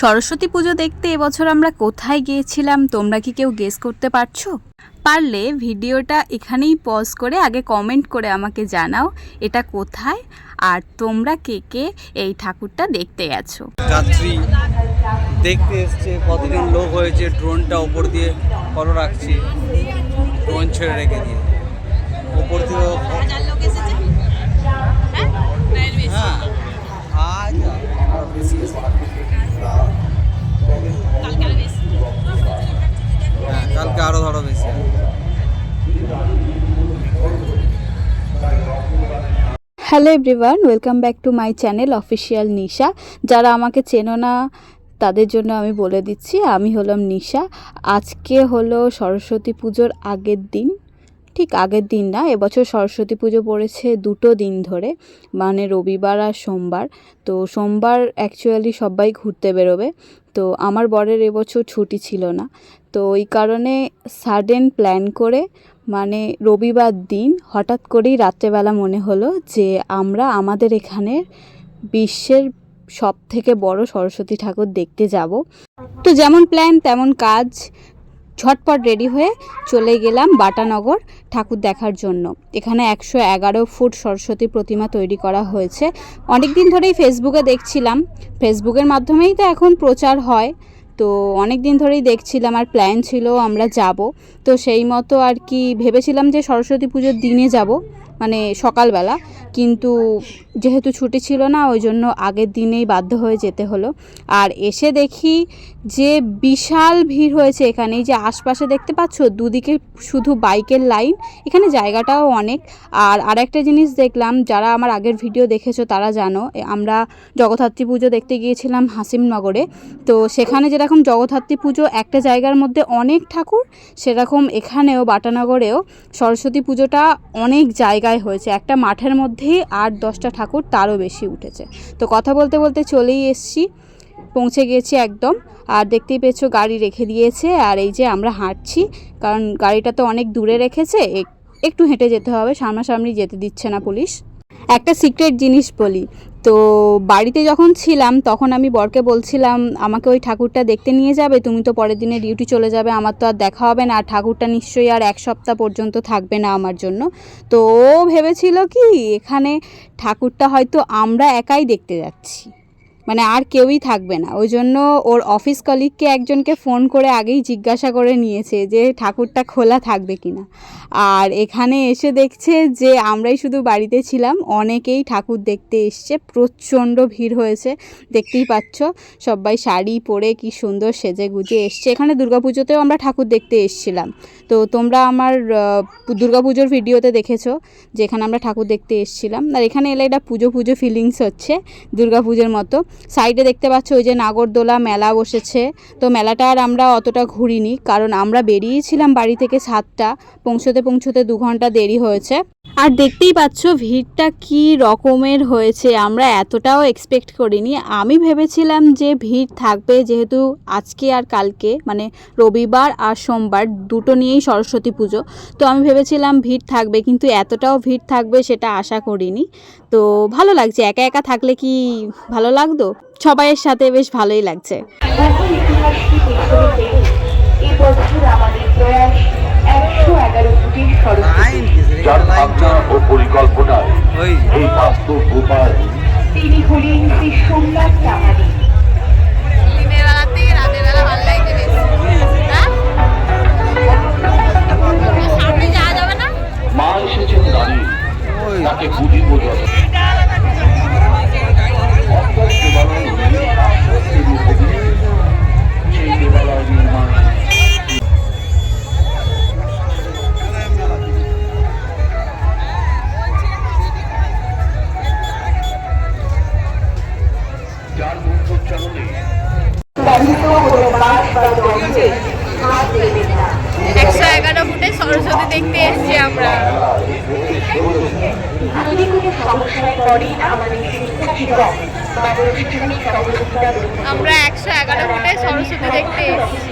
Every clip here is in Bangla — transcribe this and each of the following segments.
সরস্বতী পুজো দেখতে এবছর আমরা কোথায় গিয়েছিলাম? তোমরা কি কেউ গেস করতে পারছ? পারলে ভিডিওটা এখানেই পজ করে আগে কমেন্ট করে আমাকে জানাও এটা কোথায় আর তোমরা কে কে এই ঠাকুরটা দেখতে গেছো দেখতে এসছে, কতজন লোক হয়েছে ড্রোনটা ওপর দিয়ে ফলো রাখছি ড্রোন ছেড়ে রেখে দিয়ে hello everyone welcome back to my channel official Nisha যারা আমাকে চেনো না, তাদের জন্য আমি বলে দিচ্ছি, আমি হলাম নিশা। আজকে হলো সরস্বতী পুজোর আগের দিন। ঠিক আগের দিন না, এবছর সরস্বতী পুজো পড়েছে দুটো দিন ধরে মানে রবিবার আর সোমবার। তো সোমবার অ্যাকচুয়ালি সবাই ঘুরতে বেরোবে। তো আমার বরের এবছর ছুটি ছিল না। তো ওই কারণে সাডেন প্ল্যান করে মানে রবিবার দিন হঠাৎ করেই রাত্রেবেলা মনে হলো যে আমরা আমাদের এখানে বিশ্বের সব থেকে বড় সরস্বতী ঠাকুর দেখতে যাব। তো যেমন প্ল্যান তেমন কাজ, ঝটপট রেডি হয়ে চলে গেলাম বাটানগর ঠাকুর দেখার জন্য। এখানে একশো এগারো ফুট সরস্বতী প্রতিমা তৈরি করা হয়েছে। অনেক দিন ধরেই ফেসবুকে দেখছিলাম। ফেসবুকের মাধ্যমেই তো এখন প্রচার হয়। তো অনেক দিন ধরেই দেখছিলাম আর প্ল্যান ছিল আমরা যাব। তো সেই মতো আর কি ভেবেছিলাম যে সরস্বতী পুজোর দিনে যাব। মানে সকালবেলা। কিন্তু যেহেতু ছুটি ছিল না, ওই জন্য আগের দিনেই বাধ্য হয়ে যেতে হলো। আর এসে দেখি যে বিশাল ভিড় হয়েছে এখানে। যে আশপাশে দেখতে পাচ্ছ, দুদিকে শুধু বাইকের লাইন, এখানে জায়গাটাও অনেক। আর আরেকটা জিনিস দেখলাম, যারা আমার আগের ভিডিও দেখেছ তারা জানো আমরা জগদ্ধাত্রী পুজো দেখতে গিয়েছিলাম হাসিমনগরে। তো সেখানে যেরকম জগদ্ধাত্রী পুজো একটা জায়গার মধ্যে অনেক ঠাকুর, সেরকম এখানেও বাটানগরেও সরস্বতী পুজোটা অনেক জায়গায় হয়েছে। একটা মাঠের মধ্যেই আট, দশটা ঠাকুর তারও বেশি উঠেছে। তো কথা বলতে বলতে চলেই এসছি, পৌঁছে গিয়েছি একদম। আর দেখতেই পেয়েছ গাড়ি রেখে দিয়েছে। আর এই যে আমরা হাঁটছি, কারণ গাড়িটা তো অনেক দূরে রেখেছে এক- একটু হেঁটে যেতে হবে, সামনাসামনি যেতে দিচ্ছে না পুলিশ। একটা সিক্রেট জিনিস বলি তো বাড়িতে যখন ছিলাম, তখন আমি বরকে বলছিলাম, আমাকে ওই ঠাকুরটা দেখতে নিয়ে যাবে, তুমি তো পরের দিনে ডিউটি চলে যাবে, আমার তো আর দেখা হবে না, আর ঠাকুরটা নিশ্চয়ই আর এক সপ্তাহ পর্যন্ত থাকবে না আমার জন্য। তো ও ভেবেছিল কি, এখানে ঠাকুরটা হয়তো আমরা একাই দেখতে যাচ্ছি। মানে আর কেউই থাকবে না। ওই জন্য ওর অফিস কলিগকে একজনকে ফোন করে আগেই জিজ্ঞাসা করে নিয়েছে যে ঠাকুরটা খোলা থাকবে কিনা। আর এখানে এসে দেখছে যে আমরাই শুধু বাড়িতে ছিলাম, অনেকেই ঠাকুর দেখতে এসছে, প্রচণ্ড ভিড় হয়েছে, দেখতেই পাচ্ছ। সবাই শাড়ি পরে কি সুন্দর সেজে গুজে এসছে। এখানে দুর্গাপুজোতেও আমরা ঠাকুর দেখতে এসছিলাম। তো তোমরা আমার দুর্গা পুজোর ভিডিওতে দেখেছ, যেখানে আমরা ঠাকুর দেখতে এসেছিলাম। আর এখানে এলে এটা পুজো পুজো ফিলিংস হচ্ছে দুর্গা পুজোর মতো। সাইডে দেখতে পাচ্ছ ওই যে নাগরদোলা মেলা বসেছে। তো মেলাটা আর আমরা অতটা ঘুরিনি, কারণ আমরা বেরিয়েছিলাম বাড়ি থেকে সাতটা, পৌঁছতে পৌঁছতে দু ঘণ্টা দেরি হয়েছে। আর দেখতেই পাচ্ছ ভিড়টা কি রকমের হয়েছে। আমরা এতটাও এক্সপেক্ট করিনি। আমি ভেবেছিলাম যে ভিড় থাকবে যেহেতু আজকে আর কালকে মানে রবিবার আর সোমবার দুটো নিয়েই সরস্বতী পুজো। তো আমি ভেবেছিলাম ভিড় থাকবে, কিন্তু এতটাও ভিড় থাকবে সেটা আশা করিনি। তো ভালো লাগছে, একা একা থাকলে কি ভালো লাগতো? সবাইয়ের সাথে বেশ ভালোই লাগছে। আমাদের প্রয়াস একশো এগারো ফুটের যার ভাবনা ও পরিকল্পনায় এই বাস্তব উপায় তিনি হলেন শ্রী সোমনাথ চামারি হ্যাঁ মা এসেছেন ওই। তাকে বুঝি বোঝা অর্থাৎ দেবালয় হলেন আশ্রয়ের উপবীত। সেই দেবালয় নির্মাণ একশো এগারো ফুটে সরস্বতী দেখতে এসেছি আমরা। আমরা একশো এগারো ফুটে সরস্বতী দেখতে এসেছি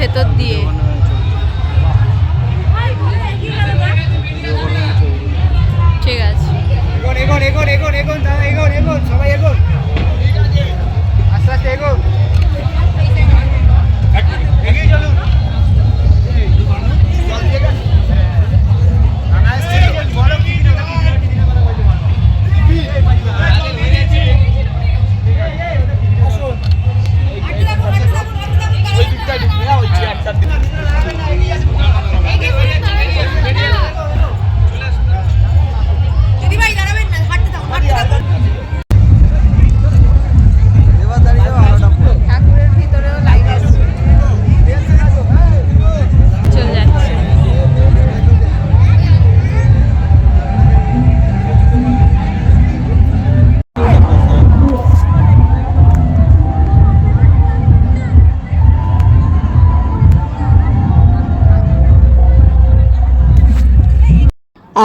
ভেতর দিয়ে। ঠিক আছে। এগোন এগোন এগোন এগোন দাদা, এগোন এগোন, সবাই এগোন। আস্তে আস্তে, এগোন।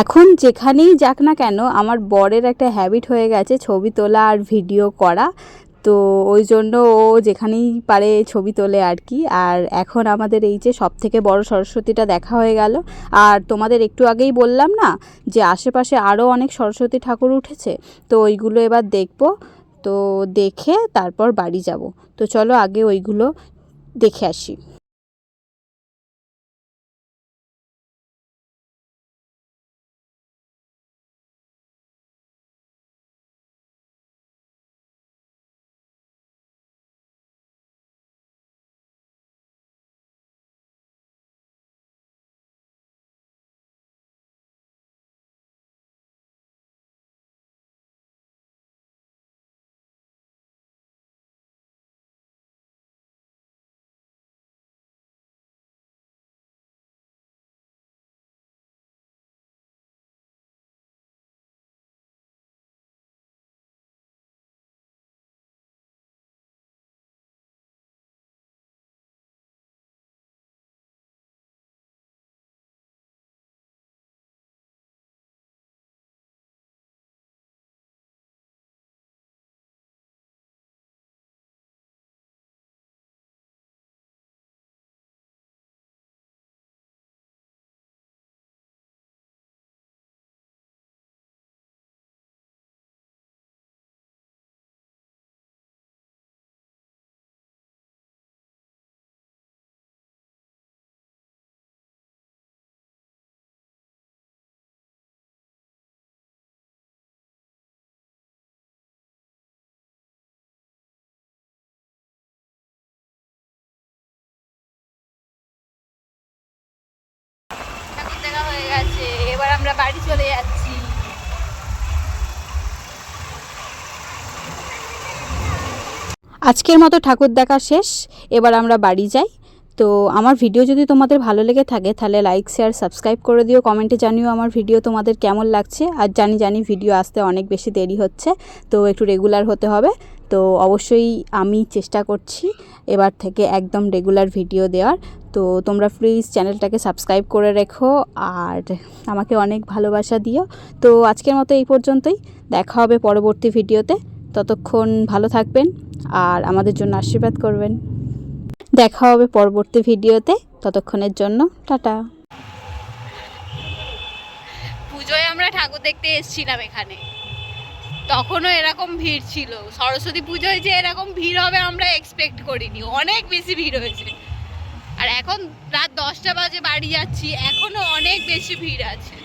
এখন যেখানেই যাক না কেন, আমার বরের একটা হ্যাবিট হয়ে গেছে ছবি তোলা আর ভিডিও করা। তো ওই জন্য ও যেখানেই পারে ছবি তোলে আর কি। আর এখন আমাদের এই যে সব থেকে বড় সরস্বতীটা দেখা হয়ে গেল। আর তোমাদের একটু আগেই বললাম না যে আশেপাশে আরও অনেক সরস্বতী ঠাকুর উঠেছে, তো ওইগুলো এবার দেখব। তো দেখে তারপর বাড়ি যাব। তো চলো আগে ওইগুলো দেখে আসি। আমরা বাড়ি চলে যাচ্ছি। আজকের মতো ঠাকুর দেখা শেষ। এবার আমরা বাড়ি যাই। তো আমার ভিডিও যদি তোমাদের ভালো লেগে থাকে, তাহলে লাইক শেয়ার সাবস্ক্রাইব করে দিও। কমেন্টে জানিও আমার ভিডিও তোমাদের কেমন লাগছে। আর জানি জানি ভিডিও আসতে অনেক বেশি দেরি হচ্ছে, তো একটু রেগুলার হতে হবে। তো অবশ্যই আমি চেষ্টা করছি এবার থেকে একদম রেগুলার ভিডিও দেওয়ার। তো তোমরা প্লিজ চ্যানেলটাকে সাবস্ক্রাইব করে রেখো আর আমাকে অনেক ভালোবাসা দিও। তো আজকের মতো এই পর্যন্তই। দেখা হবে পরবর্তী ভিডিওতে। ততক্ষণ ভালো থাকবেন আর আমাদের জন্য আশীর্বাদ করবেন। দেখা হবে পরবর্তী ভিডিওতে। ততক্ষণের জন্য টাটা। পুজোয় আমরা ঠাকুর দেখতে এসেছিলাম এখানে। তখনও এরকম ভিড় ছিল। সরস্বতী পুজোয় যে এরকম ভিড় হবে আমরা এক্সপেক্ট করিনি। অনেক বেশি ভিড় হয়েছে। আর এখন রাত দশটা বাজে বাড়ি যাচ্ছি এখনও অনেক বেশি ভিড় আছে।